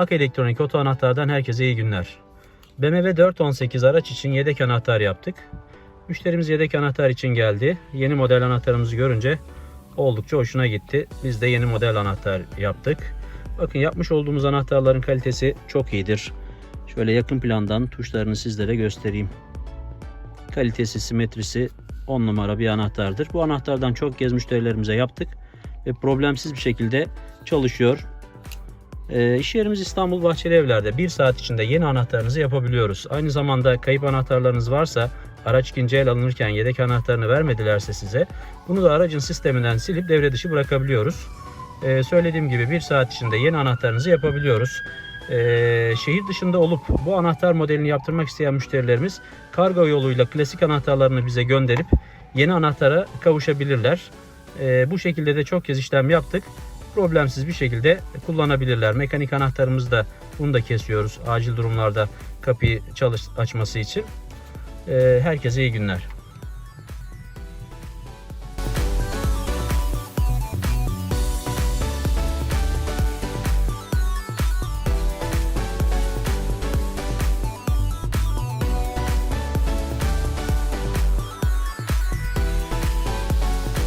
Ak Elektronik Oto Anahtar'dan herkese iyi günler. BMW 418 araç için yedek anahtar yaptık. Müşterimiz yedek anahtar için geldi. Yeni model anahtarımızı görünce oldukça hoşuna gitti. Biz de yeni model anahtar yaptık. Bakın yapmış olduğumuz anahtarların kalitesi çok iyidir. Şöyle yakın plandan tuşlarını sizlere göstereyim. Kalitesi, simetrisi 10 numara bir anahtardır. Bu anahtardan çok kez müşterilerimize yaptık ve problemsiz bir şekilde çalışıyor. E, iş yerimiz İstanbul Bahçeli Evler'de 1 saat içinde yeni anahtarınızı yapabiliyoruz. Aynı zamanda kayıp anahtarlarınız varsa araç ikinci el alınırken yedek anahtarını vermedilerse size bunu da aracın sisteminden silip devre dışı bırakabiliyoruz. E, söylediğim gibi 1 saat içinde yeni anahtarınızı yapabiliyoruz. E, şehir dışında olup bu anahtar modelini yaptırmak isteyen müşterilerimiz kargo yoluyla klasik anahtarlarını bize gönderip yeni anahtara kavuşabilirler. E, bu şekilde de çok kez işlem yaptık problemsiz bir şekilde kullanabilirler. Mekanik anahtarımızı da bunu da kesiyoruz acil durumlarda kapıyı çalış açması için. Ee, Herkese iyi günler.